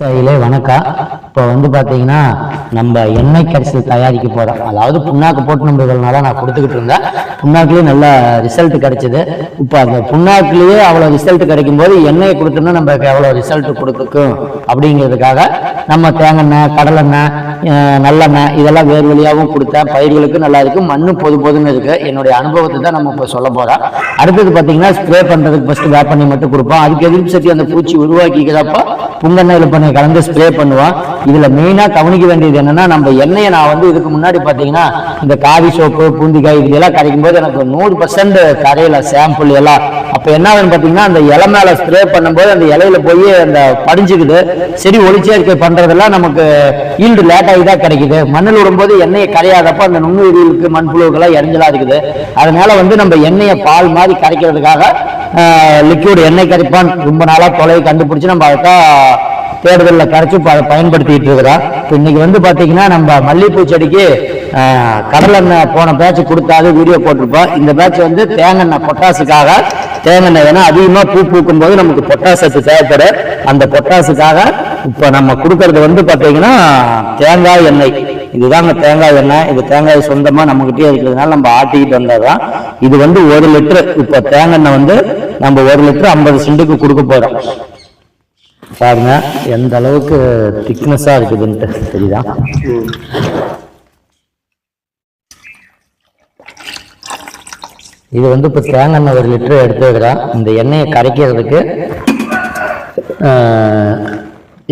தையிலே வணக்கம் இப்போ வந்து பார்த்தீங்கன்னா நம்ம எண்ணெய் கரிசல் தயாரிக்க போகிறோம் அதாவது புண்ணாக்கு போட்டு நம்ம இவ்வளவு நான் கொடுத்துக்கிட்டு இருந்தேன். புண்ணாக்குலேயே நல்ல ரிசல்ட் கிடைச்சிது. இப்போ அந்த புண்ணாக்குலேயே அவ்வளோ ரிசல்ட் கிடைக்கும் போது எண்ணெயை கொடுத்தோம்னா நமக்கு எவ்வளோ ரிசல்ட் கொடுக்கும். அப்படிங்கிறதுக்காக நம்ம தேங்காய் கடலெண்ணெய் நல்லெண்ணெய் இதெல்லாம் வேறு வழியாகவும் கொடுத்தேன். பயிர்களுக்கு நல்லா இருக்குது மண்ணு பொது பொதுன்னு இருக்குது என்னுடைய அனுபவத்தை தான் நம்ம இப்போ சொல்ல போகிறோம் அடுத்தது பார்த்தீங்கன்னா ஸ்ப்ரே பண்ணுறதுக்கு ஃபஸ்ட்டு வேப்பண்ணி மட்டும் கொடுப்போம். அதுக்கு எதிர்ப்பு சக்தி அந்த பூச்சி உருவாக்கிக்கிறப்போ புங்கெண்ணெயில் பண்ணி கலந்து ஸ்ப்ரே பண்ணுவோம் இதுல மெயினா கவனிக்க வேண்டியது என்னன்னா நம்ம எண்ணெயை நான் வந்து இதுக்கு முன்னாடி பாத்தீங்கன்னா இந்த காவி சோப்பு பூந்திக்காய் இதெல்லாம் கரைக்கும் போது எனக்கு நூறு பர்சன்ட் கரையில சாம்பிள் எல்லாம். அப்ப என்ன ஆகுதுன்னு பாத்தீங்கன்னா அந்த இலை மேல ஸ்ப்ரே பண்ணும்போது அந்த இலையில போய் அந்த படிஞ்சுக்குது. செடி ஒளிச்சேர்க்கை பண்றதெல்லாம் நமக்கு ஈல்டு லேட் ஆகி தான் கிடைக்குது. மண்ணில் விடும்போது எண்ணெயை கரையாதப்ப அந்த நுண்ணுயிர்களுக்கு மண்புழுவுக்கெல்லாம் இறஞ்சலா இருக்குது. அதனால வந்து நம்ம எண்ணெயை பால் மாதிரி கரைக்கிறதுக்காக லிக்யூட் எண்ணெய் கரைப்பான். ரொம்ப நாளாக தொலைவை கண்டுபிடிச்சி நம்ம அதுதான் தேடுதலில் கரைச்சி அதை பயன்படுத்திட்டு இருக்கிறோம் இப்போ இன்னைக்கு வந்து பார்த்தீங்கன்னா நம்ம மல்லிகைப்பூ செடிக்கு கடலெண்ணெய் போன பேட்ச் கொடுத்தாது வீடியோ போட்டிருப்போம். இந்த பேட்ச் வந்து தேங்காய் பொட்டாசுக்காக தேங்காய் ஏன்னா அதிகமாக பூ பூக்கும் போது நமக்கு பொட்டாசத்து தேவைப்படும் அந்த பொட்டாசுக்காக இப்போ நம்ம கொடுக்கறது வந்து பார்த்தீங்கன்னா தேங்காய் எண்ணெய். இதுதாங்க தேங்காய் எண்ணெய். இது தேங்காய் சொந்தமாக நம்மகிட்டயே இருக்கிறதுனால நம்ம ஆட்டிக்கிட்டு வந்ததுதான் இது வந்து ஒரு லிட்டரு. இப்போ தேங்காய் எண்ணெய் வந்து நம்ம ஒரு லிட்டர் ஐம்பது சென்ட்டுக்கு கொடுக்க போகிறோம் பாருங்க எந்த அளவுக்கு திக்னஸா இருக்குதுன்ட்டு. தெரியுதா? இது வந்து இப்போ தேங்காய் எண்ணெய் ஒரு லிட்டர் எடுத்து வைக்கிறேன். இந்த எண்ணெயை கரைக்கிறதுக்கு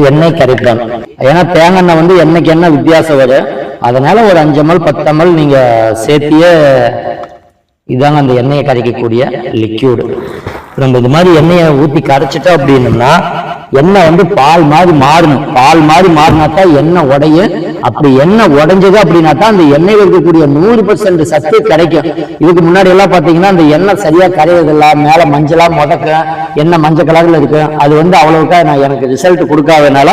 எண்ணெய் கரைப்பான். ஏன்னா தேங்காய் எண்ணெய் வந்து எண்ணெய்க்கு என்ன வித்தியாசம் வரும் அதனால ஒரு அஞ்சு மல் பத்து மல் நீங்க சேர்த்தியே இதாங்க அந்த எண்ணெயை கரைக்கக்கூடிய லிக்யூடு நம்ம இது மாதிரி எண்ணெயை ஊற்றி கரைச்சிட்டோம் அப்படின்னம்னா எண்ணெய் வந்து பால் மாதிரி மாறணும். பால் மாதிரி மாறினா தான் எண்ணெய் உடையும் அப்படி எண்ணெய் உடைஞ்சது அப்படின்னா தான் அந்த எண்ணெயில் இருக்கக்கூடிய நூறு பர்சன்ட் சத்து கிடைக்கும். இதுக்கு முன்னாடி எல்லாம் பார்த்தீங்கன்னா அந்த எண்ணெய் சரியா கரையதில்ல மேலே மஞ்சளா முதக்கும் எண்ணெய் மஞ்சள் கலர்ல இருக்கு அது வந்து அவ்வளவுக்கா நான் எனக்கு ரிசல்ட் கொடுக்காதனால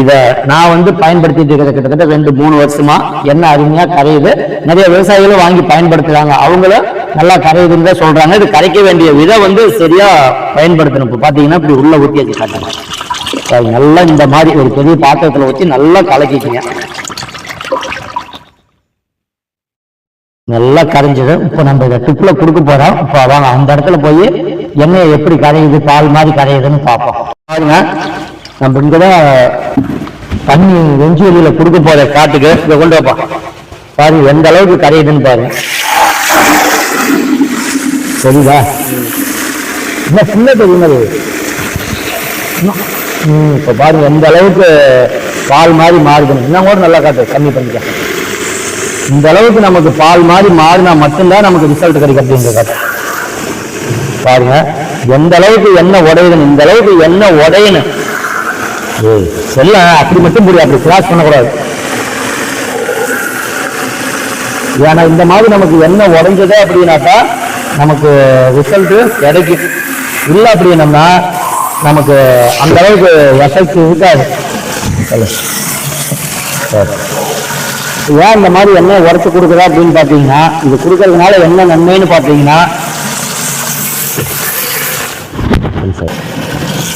இதை நான் வந்து பயன்படுத்திட்டு இருக்கிற கிட்டத்தட்ட ரெண்டு மூணு வருஷமா எண்ணெய் அருமையா கரையுது. நிறைய விவசாயிகளும் வாங்கி பயன்படுத்துறாங்க. அவங்களும் நல்லா கரையுதுன்னு தான் சொல்றாங்க. இது கரைக்க வேண்டிய விதம் வந்து சரியா பயன்படுத்தணும். இப்போ பார்த்தீங்கன்னா இப்படி உள்ள ஊற்றி வச்சு காட்டுங்க நல்லா இந்த மாதிரி ஒரு பெரிய பாத்திரத்தில் ஊற்றி நல்லா கலக்கிக்கிங்க. நல்லா கரைஞ்சது இப்போ நம்ம இதை டிப்பில் கொடுக்க போகிறோம் இப்போ வாங்க அந்த இடத்துல போய் எண்ணெய் எப்படி கரையுது பால் மாதிரி கரையுதுன்னு பார்ப்போம். பாருங்க நம்ம இங்கே தான் தண்ணி வெஞ்சி வெளியில் கொடுக்க போகிற காட்டுக்கு இதை கொண்டு வைப்போம் பாருங்க எந்த அளவுக்கு கரையுதுன்னு பாருங்க சரிதா என்ன சின்ன தெரியுமா ம் இப்போ பாருங்க எந்த அளவுக்கு பால் மாதிரி மாறுதுன்னு. இன்னும் கூட நல்லா காட்டு கம்மி பண்ணிக்கலாம். இந்த அளவுக்கு நமக்கு பால் மாதிரி மாறினா மட்டும்தான் நமக்கு ரிசல்ட் கிடைக்கிறது இந்த காட்டு பாருங்க எந்த அளவுக்கு என்ன உடையுதுன்னு இந்த அளவுக்கு என்ன உடையணும் ஏய் செல்ல அப்படி மட்டும் புரியும் அப்படி கிராஸ் பண்ணக்கூடாது. ஏன்னா இந்த மாதிரி நமக்கு என்ன உடைஞ்சதே அப்படின்னாக்கா நமக்கு ரிசல்ட்டு கிடைக்கும் இல்லை அப்படின்னம்னா நமக்கு அந்த அளவுக்கு எஃபெக்ட் இருக்காது. சரி. ஏன் இந்த மாதிரி எண்ணெய் உரத்து கொடுக்குறா அப்படின்னு பார்த்தீங்கன்னா இது கொடுக்கறதுனால என்ன நன்மைன்னு பார்த்தீங்கன்னா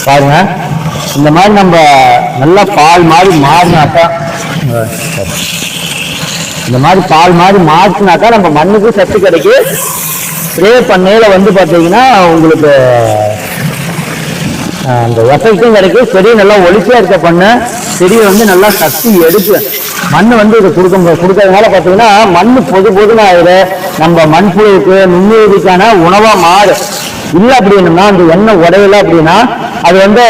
பாருங்க. இந்த மாதிரி நம்ம நல்லா பால் மாதிரி மாறினாக்கா இந்த மாதிரி பால் மாதிரி மாற்றினாக்கா நம்ம மண்ணுக்கு சத்து கிடைக்கு. ஸ்ப்ரே பண்ணையில் வந்து பார்த்தீங்கன்னா உங்களுக்கு அந்த எஃபெக்டும் கிடைக்கும் செடி நல்லா ஒளிச்சியாக இருக்க பண்ண செடியை வந்து நல்லா சக்தி எடுக்கும் மண் வந்து இது கொடுக்க கொடுக்கறதுனால பார்த்தீங்கன்னா மண் பொது பொதுன்னு ஆயிடு நம்ம மண்புழுவுக்கு நுண்ணுயிரிக்கான உணவாக மாறு. இல்லை அப்படின்னா அந்த எண்ணெய் உடையல அப்படின்னா அது வந்து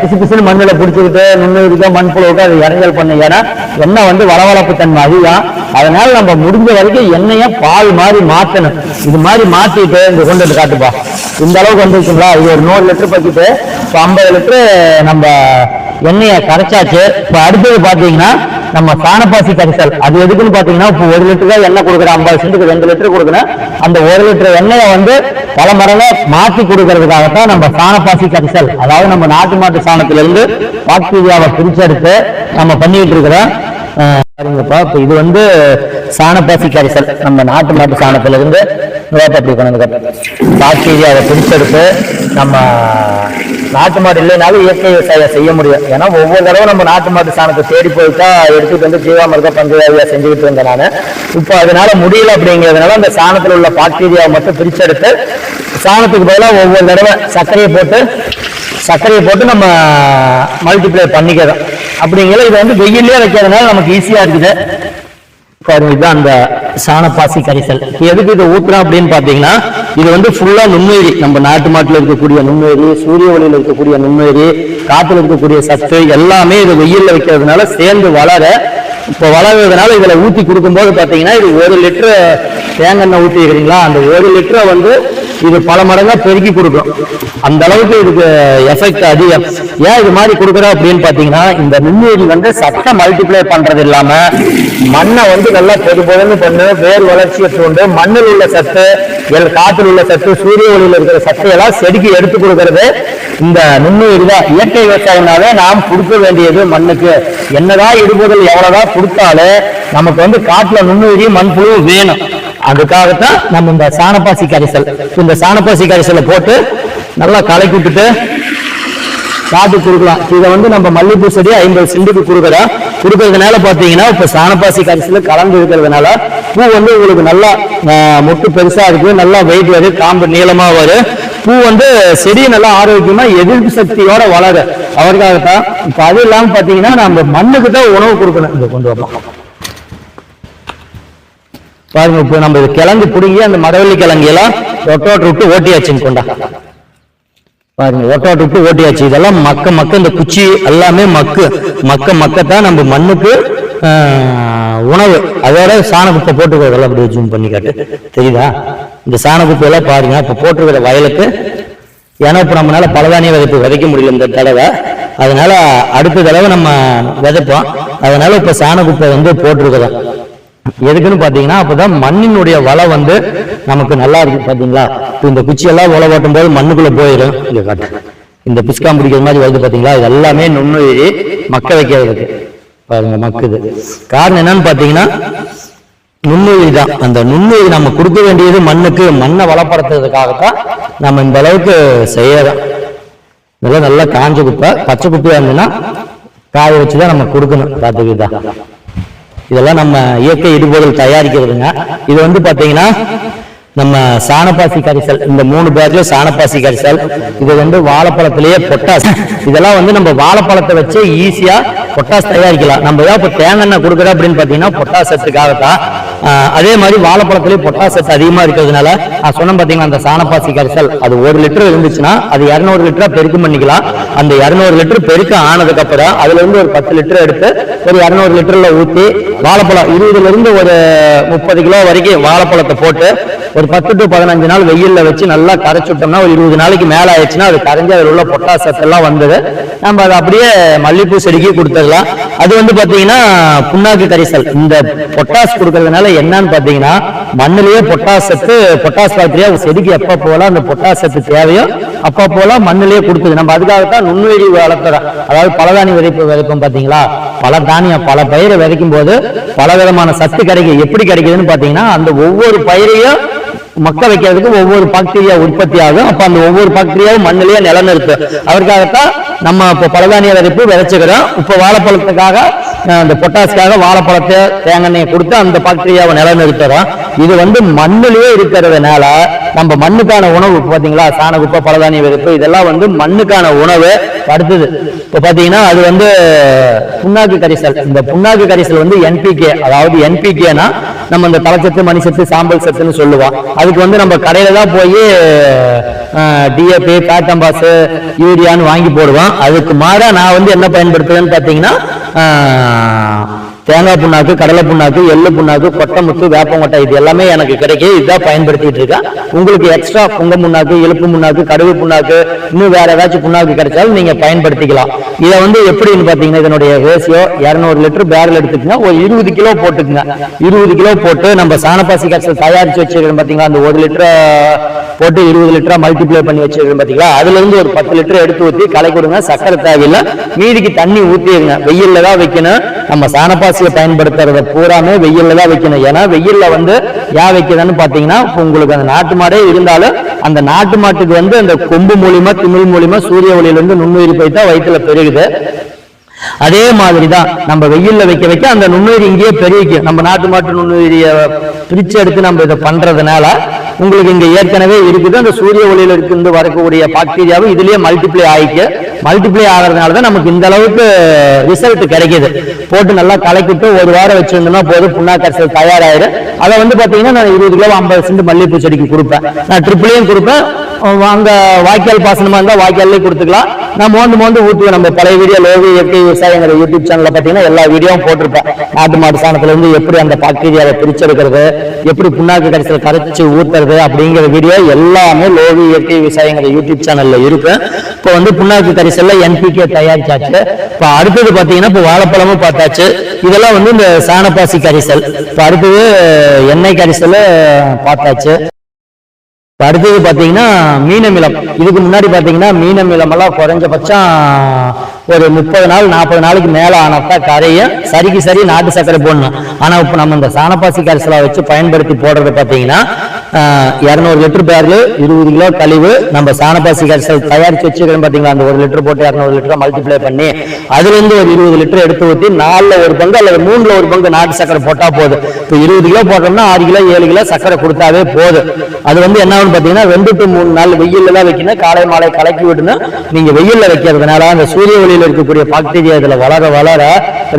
பிசு பிசுன்னு மண்ணில் பிடிச்சிக்கிட்டு நுண்ணுயிரிக்கோ மண்புழுவுக்கோ அது இறங்கல் பண்ணு. ஏன்னா எண்ணெய் வந்து வளவளப்பு தன்மை அதிகம். அதனால நம்ம முடிஞ்ச வரைக்கும் எண்ணெயை பால் மாதிரி மாற்றணும் இது மாதிரி மாற்றிட்டு இந்த கொண்டு வந்து காட்டுப்பா. இந்த அளவுக்கு வந்துருச்சுங்களா? இது ஒரு நூறு லிட்டர் பக்கிட்டு இப்போ ஐம்பது லிட்டரு நம்ம எண்ணெயை கரைச்சாச்சு. இப்போ அடுத்தது பார்த்தீங்கன்னா நம்ம சாணப்பாசி கரைசல். அது எதுக்குன்னு பார்த்தீங்கன்னா இப்போ ஒரு லிட்டர் தான் எண்ணெய் கொடுக்குற ஐம்பது சென்ட்டுக்கு ரெண்டு லிட்டர் கொடுக்குறேன். அந்த ஒரு லிட்டர் எண்ணெயை வந்து பல மரங்க மாற்றி கொடுக்கறதுக்காகத்தான் நம்ம சாணப்பாசி கரைசல். அதாவது நம்ம நாட்டு மாட்டு சாணத்திலிருந்து பாக்டீரியாவை பிரிச்செடுத்து நம்ம பண்ணிட்டு இருக்கிறோம். பாருங்கப்பா இப்போ இது வந்து சாணப்பாசி கரைசல். நம்ம நாட்டு மாட்டு சாணத்துல இருந்து நோட்டை அப்படி கொண்டு பாக்டீரியாவை பிரிச்செடுத்து நம்ம நாட்டு மாடு இல்லைனாலும் இயற்கை விவசாயம் செய்ய முடியும். ஏன்னா ஒவ்வொரு தடவை நம்ம நாட்டு மாட்டு சாணத்தை தேடி போயிட்டா எடுத்துட்டு வந்து ஜீவாமிருத பஞ்சகாவியா செஞ்சுக்கிட்டு இருந்தேன் நான். இப்போ அதனால முடியல அப்படிங்கிறதுனால அந்த சாணத்தில் உள்ள பாக்டீரியாவை மட்டும் பிரிச்செடுத்து சாணத்துக்கு பதிலாக ஒவ்வொரு தடவை சர்க்கரையை போட்டு சர்க்கரையை போட்டு நம்ம மல்டிப்ளை பண்ணிக்கிறோம். அப்படிங்கிற இது வந்து வெயிலே வைக்கிறதுனால நமக்கு ஈஸியா இருக்குது. பாருங்க இதுதான் அந்த சாணப்பாசி கரிசல். எதுக்கு இதை ஊத்துறோம் அப்படின்னு பார்த்தீங்கன்னா இது வந்து ஃபுல்லா நுண்ணுயிரி. நம்ம நாட்டு மாட்டில் இருக்கக்கூடிய நுண்ணுயிரி சூரிய ஒளியில் இருக்கக்கூடிய நுண்ணுயிரி காத்துல இருக்கக்கூடிய சத்து எல்லாமே இது வெயில்ல வைக்கிறதுனால சேர்ந்து வளர இப்போ வளர்றதுனால இதுல ஊத்தி கொடுக்கும்போது பாத்தீங்கன்னா இது ஒரு லிட்டர் தேங்காய் ஊத்தி இருக்கிறீங்களா அந்த ஒரு லிட்டரை வந்து இது பல மடங்கா பெருக்கி கொடுக்கும். அந்த அளவுக்கு இதுக்கு எஃபெக்ட் அதிகம். ஏன் இது மாதிரி கொடுக்குறோம் அப்படின்னு பாத்தீங்கன்னா இந்த நுண்ணுயிரி வந்து சட்டை மல்டிப்ளை பண்றது இல்லாம மண்ணை வந்து நல்லா பொது பொதுன்னு பண்ணு வேர் வளர்ச்சியை தூண்டு மண்ணில் உள்ள சத்து காற்றில் உள்ள சத்து சூரிய ஒளியில் இருக்கிற சத்தையெல்லாம் செடிக்கு எடுத்து கொடுக்கறது. இந்த நுண்ணுயிரி தான் இயற்கை விவசாயம்னாவே நாம் கொடுக்க வேண்டியது மண்ணுக்கு. என்னதான் இடுபொருள் எவ்வளவுதான் கொடுத்தாலும் நமக்கு வந்து காட்டுல நுண்ணுயிரி மண்புழு வேணும். அதுக்காகத்தான் நம்ம இந்த சாணப்பாசி கரிசல் இந்த சாணப்பாசி கரிசலை போட்டு நல்லா கலக்கி விட்டுட்டு காட்டு கொடுக்கலாம் இதை வந்து நம்ம மல்லிகைப்பூ செடி ஐம்பது சென்ட்டுக்கு கொடுக்குறோம் கொடுக்கறதுனால பார்த்தீங்கன்னா இப்போ சாணப்பாசி கரிசல் கலந்து இருக்கிறதுனால பூ வந்து உங்களுக்கு நல்லா முட்டு மொட்டு பெருசா இருக்கு நல்லா வெயிட் வரும் காம்பு நீளமா வரும். பூ வந்து செடி நல்லா ஆரோக்கியமா எதிர்ப்பு சக்தியோட வளரு. அவருக்காகத்தான் இப்போ அது இல்லாம பாத்தீங்கன்னா நம்ம மண்ணுக்கு தான் உணவு கொடுக்கணும். இதை கொண்டு வரலாம் பாருங்க இப்போ நம்ம இது கிழங்கு பிடுங்கி அந்த மரவள்ளி கிழங்கு எல்லாம் ஒட்டோட்டு விட்டு ஓட்டியாச்சுன்னு கொண்டா. பாருங்க ஒட்டோட்டு விட்டு ஓட்டியாச்சு. இதெல்லாம் மக்க மக்க இந்த குச்சி எல்லாமே மக்கு. மக்க மக்கத்தான் நம்ம மண்ணுக்கு உணவு. அதோட சாண குப்பை போட்டுக்கிறதெல்லாம் அப்படியே ஜூம் பண்ணி காட்டு. தெரியுதா? இந்த சாண குப்பையெல்லாம் பாருங்க. இப்போ போட்டிருக்கிற வயலுக்கு ஏன்னா இப்போ நம்மளால பலதானிய விதைப்பு விதைக்க முடியல இந்த தடவை. அதனால அடுத்த தடவை நம்ம விதைப்போம். அதனால இப்போ சாணகுப்பை வந்து போட்டிருக்கிறோம். எதுக்குன்னு பார்த்தீங்கன்னா அப்போதான் மண்ணினுடைய வளம் வந்து நமக்கு நல்லா இருக்கு. பார்த்தீங்களா இப்போ இந்த குச்சியெல்லாம் உழ ஓட்டும் போது மண்ணுக்குள்ளே போயிடும் இங்கே காட்டு. இந்த பிஸ்காம் பிடிக்கிற மாதிரி வருது பார்த்தீங்களா இது எல்லாமே நுண்ணுயிரி மக்க வைக்கிறதுக்கு. பாருங்க மக்குது. காரணம் என்னன்னு பாத்தீங்கன்னா நுண்ணுயிரி தான் அந்த நுண்ணுயிரி நம்ம கொடுக்க வேண்டியது மண்ணுக்கு மண்ணை வளப்படுத்துறதுக்காகத்தான் நம்ம இந்த அளவுக்கு செய்யறோம். இதெல்லாம் நல்லா காஞ்ச குப்பை பச்சை குப்பையா இருந்ததுன்னா காய வச்சுதான் நம்ம கொடுக்கணும். பார்த்துக்கிட்டா இதெல்லாம் நம்ம இயற்கை இடுபொருள் தயாரிக்கிறதுங்க. இது வந்து பாத்தீங்கன்னா நம்ம சாணப்பாசி கரிசல் இந்த மூணு பேர்லயும் சாணப்பாசி கரிசல் இது வந்து வாழைப்பழத்திலேயே பொட்டாஸ். இதெல்லாம் வந்து நம்ம வாழைப்பழத்தை வச்சு ஈஸியா பொட்டாஸ் தயாரிக்கலாம். நம்ம ஏன் இப்போ தேங்காய் எண்ணெய் கொடுக்குறோம் அப்படின்னு பார்த்தீங்கன்னா பொட்டாஸ் சத்துக்காகத்தான் அதே மாதிரி வாழைப்பழத்துலேயும் பொட்டாஸ் சத்து இருக்கிறதுனால நான் சொன்னேன் பார்த்தீங்கன்னா அந்த சாணப்பாசி கரிசல் அது ஒரு லிட்டர் இருந்துச்சுன்னா அது இரநூறு லிட்டரா பெருக்கம் பண்ணிக்கலாம். அந்த இரநூறு லிட்டர் பெருக்க ஆனதுக்கு அப்புறம் அதுல இருந்து ஒரு பத்து லிட்டர் எடுத்து ஒரு இரநூறு லிட்டர்ல ஊற்றி வாழைப்பழம் இருபதுல இருந்து ஒரு முப்பது கிலோ வரைக்கும் வாழைப்பழத்தை போட்டு ஒரு பத்து டு பதினஞ்சு நாள் வெயில்ல வச்சு நல்லா கரைச்சுட்டோம்னா ஒரு இருபது நாளைக்கு மேல ஆயிடுச்சுன்னா அது கரைஞ்சு அதில் உள்ள பொட்டாசத்தெல்லாம் எல்லாம் வந்தது. நம்ம அதை அப்படியே மல்லிப்பூ செடிக்கு கொடுத்துடலாம் அது வந்து பாத்தீங்கன்னா புண்ணாக்கு கரிசல். இந்த பொட்டாஸ் கொடுக்கறதுனால என்னன்னு பாத்தீங்கன்னா மண்ணிலேயே பொட்டாஸ் சத்து பொட்டாஸ் பாக்டீரியா செடிக்கு எப்ப போல அந்த பொட்டாஸ் சத்து தேவையோ அப்ப போல மண்ணிலேயே கொடுக்குது. நம்ம அதுக்காகத்தான் நுண்ணுயிரி வளர்க்குறோம். அதாவது பலதானி விதைப்பு விதைப்போம் பாத்தீங்களா? பல தானியம் பல பயிரை விதைக்கும் போது பல விதமான சத்து கிடைக்கும் எப்படி கிடைக்குதுன்னு பாத்தீங்கன்னா அந்த ஒவ்வொரு பயிரையும் மக்க வைக்கிறதுக்கு ஒவ்வொரு பாக்டீரியா உற்பத்தி ஆகும் அப்ப அந்த ஒவ்வொரு பாக்டீரியாவும் மண்ணிலேயே நிலநிறுத்தும் அதற்காகத்தான் நம்ம இப்போ பலதானிய விதைப்பு விதைச்சுக்கிறோம். இப்போ வாழைப்பழத்துக்காக அந்த பொட்டாஸ்க்காக வாழைப்பழத்தை தேங்காய் கொடுத்து அந்த பாக்டீரியாவை நிலநிறுத்துறோம். இது வந்து மண்ணிலேயே இருக்கிறதுனால நம்ம மண்ணுக்கான உணவு பார்த்தீங்களா பாத்தீங்களா சாண குப்பை பலதானிய வெறுப்பு இதெல்லாம் வந்து மண்ணுக்கான உணவு அடுத்தது இப்போ பாத்தீங்கன்னா அது வந்து புண்ணாக்கு கரிசல். இந்த புண்ணாக்கு கரிசல் வந்து என்பிகே அதாவது என்பிகேனா நம்ம இந்த தலைச்சத்து மணிச்சத்து சாம்பல் சத்துன்னு சொல்லுவோம். அதுக்கு வந்து நம்ம கடையில தான் போய் டிஎபி பேட்டம்பாஸ் யூரியான்னு வாங்கி போடுவோம். அதுக்கு மாற நான் வந்து என்ன பயன்படுத்துவேன்னு பாத்தீங்கன்னா தேங்காய் புண்ணாக்கு கடலை புண்ணாக்கு எள்ளு புண்ணாக்கு கொட்டை முத்து வேப்பங்கொட்டை இது எல்லாமே எனக்கு கிடைக்கும் இதுதான் பயன்படுத்திட்டு இருக்கேன். உங்களுக்கு எக்ஸ்ட்ரா புங்க புண்ணாக்கு எலுப்பு புண்ணாக்கு கடுகு புண்ணாக்கு இன்னும் வேற ஏதாச்சும் புண்ணாக்கு கிடைச்சாலும் நீங்க பயன்படுத்திக்கலாம். இதை வந்து எப்படின்னு பாத்தீங்கன்னா இதனுடைய ரேசியோ இரநூறு லிட்டர் பேரல் எடுத்துக்கங்க. ஒரு இருபது கிலோ போட்டுக்குங்க. இருபது கிலோ போட்டு நம்ம சாணப்பாசி கரைசல் தயாரிச்சு வச்சிருக்கோம் பாத்தீங்கன்னா அந்த ஒரு லிட்டர் போட்டு இருபது லிட்டரா மல்டிப்ளை பண்ணி வச்சிருக்கோம் பாத்தீங்களா? அதுல இருந்து ஒரு பத்து லிட்டர் எடுத்து ஊத்தி கலை கொடுங்க. சக்கரை தேவையில்லை. மீதிக்கு தண்ணி ஊத்திடுங்க. வெயில்ல தான் வைக்கணும். நம்ம சாணப்பாசியை பயன்படுத்துறத பூராமே வெயில்ல தான் வைக்கணும். ஏன்னா வெயில்ல வந்து ஏன் வைக்கிறதுன்னு பாத்தீங்கன்னா உங்களுக்கு அந்த நாட்டு மாடே இருந்தாலும் அந்த நாட்டு மாட்டுக்கு வந்து அந்த கொம்பு மூலியமா திமிழ் மூலியமா சூரிய ஒளியிலிருந்து நுண்ணுயிர் நுண்ணுயிரி போய் தான் வயிற்றுல பெருகுது. அதே மாதிரி தான் நம்ம வெயில்ல வைக்க வைக்க அந்த நுண்ணுயிர் இங்கேயே பெருகிக்கும். நம்ம நாட்டு மாட்டு நுண்ணுயிரிய பிரிச்சு எடுத்து நம்ம இதை பண்றதுனால உங்களுக்கு இங்க ஏற்கனவே இருக்குது. அந்த சூரிய ஒளியில இருந்து வரக்கூடிய பாக்டீரியாவும் இதுலயே மல்டிப்ளை ஆயிக்கு மல்டிப்ளை ஆகிறதுனால தான் நமக்கு இந்த அளவுக்கு ரிசல்ட் கிடைக்குது. போட்டு நல்லா கலக்கிட்டு ஒரு வாரம் வச்சிருந்தோம்னா போதும் புண்ணாக்கரசல் தயாராயிரும். அதை வந்து பாத்தீங்கன்னா நான் இருபது கிலோ ஐம்பது சென்ட் மல்லிகைப்பூ செடிக்கு கொடுப்பேன். நான் ட்ரிப்ளையும் கொடுப்பேன். அங்க வாய்க்கால் பாசனமா இருந்தா வாய்க்கால்லே கொடுத்துக்கலாம். நான் மோந்து மோந்து ஊற்றுவேன் நம்ம பழைய வீடியோ லோகு இயற்கை விவசாயங்கிற யூடியூப் சேனலில் பாத்தீங்கன்னா எல்லா வீடியோவும் போட்டிருப்பேன். நாட்டு மாட்டு சாணத்துல இருந்து எப்படி அந்த பாக்டீரியாவை பிரிச்செடுக்கிறது எப்படி புண்ணாக்கு கடைசியில் கரைச்சி ஊத்துறது அப்படிங்கிற வீடியோ எல்லாமே லோகு இயற்கை விவசாயங்கிற யூடியூப் சேனல்ல இருக்கு. இப்போ வந்து புண்ணாக்கு கரிசலில் என்பிகே தயாரிச்சாச்சு. இப்போ அடுத்தது பார்த்தீங்கன்னா இப்போ வாழைப்பழமும் பார்த்தாச்சு. இதெல்லாம் வந்து இந்த சாணப்பாசி கரிசல். இப்போ அடுத்தது எண்ணெய் கரிசல் பார்த்தாச்சு. அடுத்தது பாத்தீங்கன்னா மீனமிலம். இதுக்கு முன்னாடி பாத்தீங்கன்னா மீனமிலம் எல்லாம் குறைஞ்சபட்சம் ஒரு முப்பது நாள் நாற்பது நாளைக்கு மேல ஆனப்ப கரையும் சரிக்கு சரி நாட்டு சர்க்கரை போடணும். ஆனா இப்ப நம்ம இந்த சாணப்பாசி கரிசலா வச்சு பயன்படுத்தி போடுறது பாத்தீங்கன்னா இரநூறு லிட்டர் பேர்ல இருபது கிலோ கழிவு நம்ம சாணப்பாசி கரிசல் தயாரிச்சு வச்சுக்கிறோம் பாத்தீங்களா? அந்த ஒரு லிட்டர் போட்டு இரநூறு லிட்டர் மல்டிப்ளை பண்ணி அதுல இருந்து ஒரு இருபது லிட்டர் எடுத்து ஊற்றி நாலுல ஒரு பங்கு அல்லது மூணுல ஒரு பங்கு நாட்டு சர்க்கரை போட்டா போதும். இப்போ இருபது கிலோ போட்டோம்னா ஆறு கிலோ ஏழு கிலோ சர்க்கரை கொடுத்தாவே போதும். அது வந்து என்ன ஆகும்னு பாத்தீங்கன்னா ரெண்டு டு மூணு நாள் வெயில்ல தான் வைக்கணும். காலை மாலை கலக்கி விடணும். நீங்க வெயில்ல வைக்கிறதுனால அந்த சூரிய ஒளியில இருக்கக்கூடிய பாக்டீரியா இதுல வளர வளர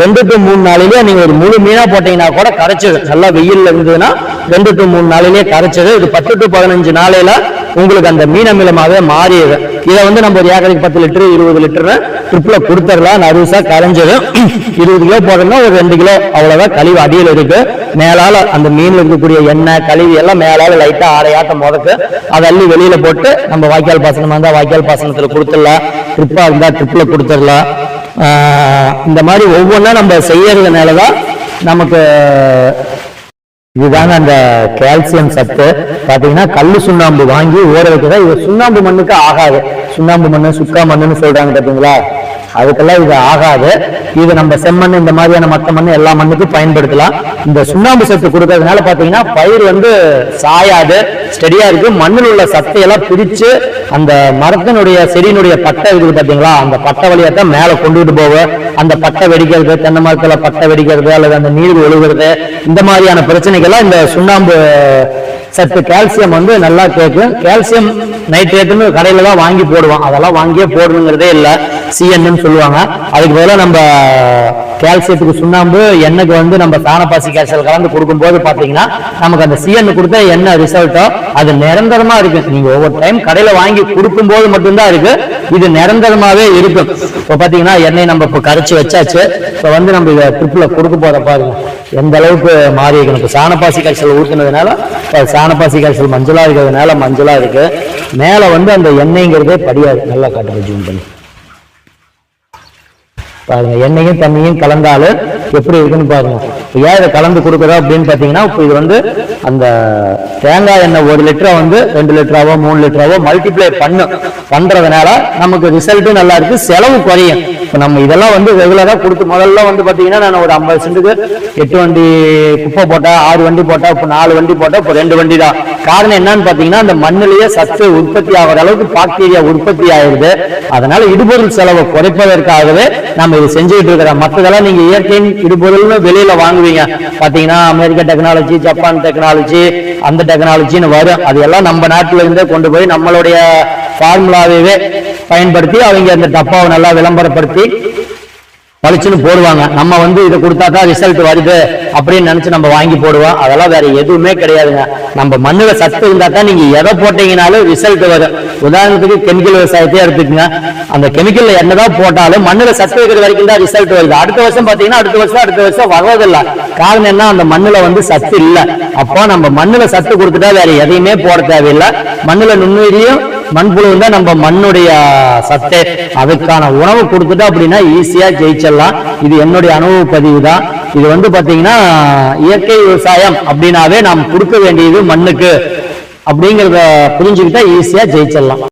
ரெண்டு டு மூணு நாளிலேயே நீங்க ஒரு முழு மீனா போட்டீங்கன்னா கூட கரைச்சிடும் நல்லா வெயில்ல இருந்ததுன்னா ரெண்டு டு மூணு நாளிலேயே கரைச்சிடும் இது பத்து டு பதினஞ்சு நாளையில உங்களுக்கு அந்த மீனமிலமாவே மாறிடுது இதை வந்து நம்ம ஒரு ஏக்கருக்கு பத்து லிட்டரு இருபது லிட்டரு ட்ரிப்பில் கொடுத்துடலாம். நறுசா கரைஞ்சிடும் இருபது கிலோ போடுறோம்னா ஒரு ரெண்டு கிலோ. அவ்வளோதான் கழிவு அடியில் இருக்கு. மேலால் அந்த மீனில் இருக்கக்கூடிய எண்ணெய் கழிவு எல்லாம் மேலால் லைட்டாக ஆட்டம் முதக்கு அதை அள்ளி வெளியில் போட்டு நம்ம வாய்க்கால் பாசனமாக இருந்தால் வாய்க்கால் பாசனத்தில் கொடுத்துடலாம். ட்ரிப்பாக இருந்தால் ட்ரிப்பில் கொடுத்துடலாம். இந்த மாதிரி ஒவ்வொன்றா நம்ம செய்யறதுனாலதான் நமக்கு இதுதாங்க அந்த கால்சியம் சத்து. பாத்தீங்கன்னா கல்லு சுண்ணாம்பு வாங்கி ஊற வைக்கிறதா இது சுண்ணாம்பு மண்ணுக்கு ஆகாது. சுண்ணாம்பு மண்ணு சுக்கா மண்ணுன்னு சொல்றாங்க பாத்தீங்களா? அதுக்கெல்லாம் இது ஆகாது. இது நம்ம செம்மண் இந்த மாதிரியான மத்த மண் எல்லா மண்ணுக்கும் பயன்படுத்தலாம். இந்த சுண்ணாம்பு சத்து கொடுக்கறதுனால பாத்தீங்கன்னா பயிர் வந்து சாயாது ஸ்டெடியா இருக்கு. மண்ணில் உள்ள சத்தையெல்லாம் பிரித்து பிரிச்சு அந்த மரத்தினுடைய செடியினுடைய பட்டை இருக்குது பாத்தீங்களா அந்த பட்டை வழியா தான் மேல கொண்டுகிட்டு போகும் அந்த பட்டை வெடிக்கிறது தென்னை மரத்துல பட்டை வெடிக்கிறது அல்லது அந்த நீர் ஒழுகுறது இந்த மாதிரியான பிரச்சனைகள்லாம் இந்த சுண்ணாம்பு சத்து கால்சியம் வந்து நல்லா கேட்கும் கால்சியம் நைட்ரேட்டுன்னு கடையில தான் வாங்கி போடுவோம் அதெல்லாம் வாங்கியே போடணுங்கிறதே இல்லை. சிஎன்னு சொல்லுவாங்க. அதுக்கு பதிலாக நம்ம கால்சியத்துக்கு சுண்ணாம்பு எண்ணெய்க்கு வந்து நம்ம சாணப்பாசி காய்ச்சல் கலந்து கொடுக்கும்போது பார்த்தீங்கன்னா நமக்கு அந்த சிஎன் கொடுத்த என்ன ரிசல்ட்டோ அது நிரந்தரமா இருக்கு நீங்க ஒவ்வொரு டைம் கடையில வாங்கி கொடுக்கும்போது மட்டும்தான் இருக்கு. இது நிரந்தரமாவே இருக்கும். இப்போ பாத்தீங்கன்னா எண்ணெய் நம்ம இப்போ கரைச்சி வச்சாச்சு. இப்போ வந்து நம்ம இதை ட்ரிப்பில் கொடுக்க போற பாருங்க. எந்த அளவுக்கு மாறி இருக்கு. இப்போ சாணப்பாசி காய்ச்சல் ஊற்றுனதுனால சாணப்பாசி காய்ச்சல் மஞ்சளா இருக்கிறதுனால மஞ்சளா இருக்கு. மேலே வந்து அந்த எண்ணெய்ங்கிறதே படியாது. நல்லா காட்டுங்க ஜூம் பண்ணி. பாருங்க எண்ணெயும் தண்ணியும் கலந்தாலும் எப்படி இருக்குன்னு பாருங்க. ஏன் இதை கலந்து கொடுக்குறோம் அப்படின்னு பார்த்தீங்கன்னா இப்போ இது வந்து அந்த தேங்காய் எண்ணெய் ஒரு லிட்டரை வந்து ரெண்டு லிட்டராவோ மூணு லிட்டராவோ மல்டிப்ளை பண்ணும் பண்றதுனால நமக்கு ரிசல்ட்டும் நல்லா இருக்கு செலவு குறையும். இப்போ நம்ம இதெல்லாம் வந்து ரெகுலராக கொடுத்து முதல்ல வந்து பார்த்தீங்கன்னா நான் ஒரு ஐம்பது சென்ட்டுக்கு எட்டு வண்டி குப்பை போட்டா ஆறு வண்டி போட்டா இப்போ நாலு வண்டி போட்டா இப்போ ரெண்டு வண்டி தான் காரணம் என்னன்னு பார்த்தீங்கன்னா அந்த மண்ணிலேயே சத்து உற்பத்தி ஆகிற அளவுக்கு பாக்டீரியா உற்பத்தி ஆயிடுது அதனால இடுபொருள் செலவை குறைப்பதற்காகவே நம்ம இது செஞ்சுக்கிட்டு இருக்கிறோம். மற்றதெல்லாம் நீங்க இயற்கையின் இடுபொருள்னு வெளியில வாங்குவீங்க. பாத்தீங்கன்னா அமெரிக்க டெக்னாலஜி ஜப்பான் டெக்னாலஜி அந்த டெக்னாலஜின்னு வரும். அது எல்லாம் நம்ம நாட்டுல இருந்தே கொண்டு போய் நம்மளுடைய ஃபார்முலாவே பயன்படுத்தி அவங்க அந்த டப்பாவை நல்லா விளம்பரப்படுத்தி வலிச்சுன்னு போடுவாங்க. நம்ம வந்து இதை கொடுத்தா தான் ரிசல்ட் வருது அப்படின்னு நினைச்சு நம்ம வாங்கி போடுவோம். அதெல்லாம் வேற எதுவுமே கிடையாதுங்க. நம்ம மண்ணுல சத்து இருந்தா தான் நீங்க எதை போட்டீங்கனாலும் ரிசல்ட் வரும். உதாரணத்துக்கு கெமிக்கல் விவசாயத்தையே எடுத்துக்கங்க. அந்த கெமிக்கல்ல என்னதான் போட்டாலும் மண்ணுல சத்து இருக்கிற வரைக்கும் தான் ரிசல்ட் வருது. அடுத்த வருஷம் பாத்தீங்கன்னா அடுத்த வருஷம் அடுத்த வருஷம் வர்றதில்ல. காரணம் என்ன? அந்த மண்ணுல வந்து சத்து இல்லை. அப்போ நம்ம மண்ணுல சத்து கொடுத்துட்டா வேற எதையுமே போட தேவையில்லை. மண்ணுல நுண்ணுயிரியும் மண்புழு தான் நம்ம மண்ணுடைய சத்தை அதுக்கான உணவு கொடுத்துட்டோம் அப்படின்னா ஈஸியா ஜெயிச்சிடலாம். இது என்னுடைய அனுபவ பதிவு தான் இது வந்து பாத்தீங்கன்னா இயற்கை விவசாயம் அப்படின்னாவே நாம் கொடுக்க வேண்டியது மண்ணுக்கு. அப்படிங்கிறத புரிஞ்சுக்கிட்டா ஈஸியா ஜெயிச்சிடலாம்.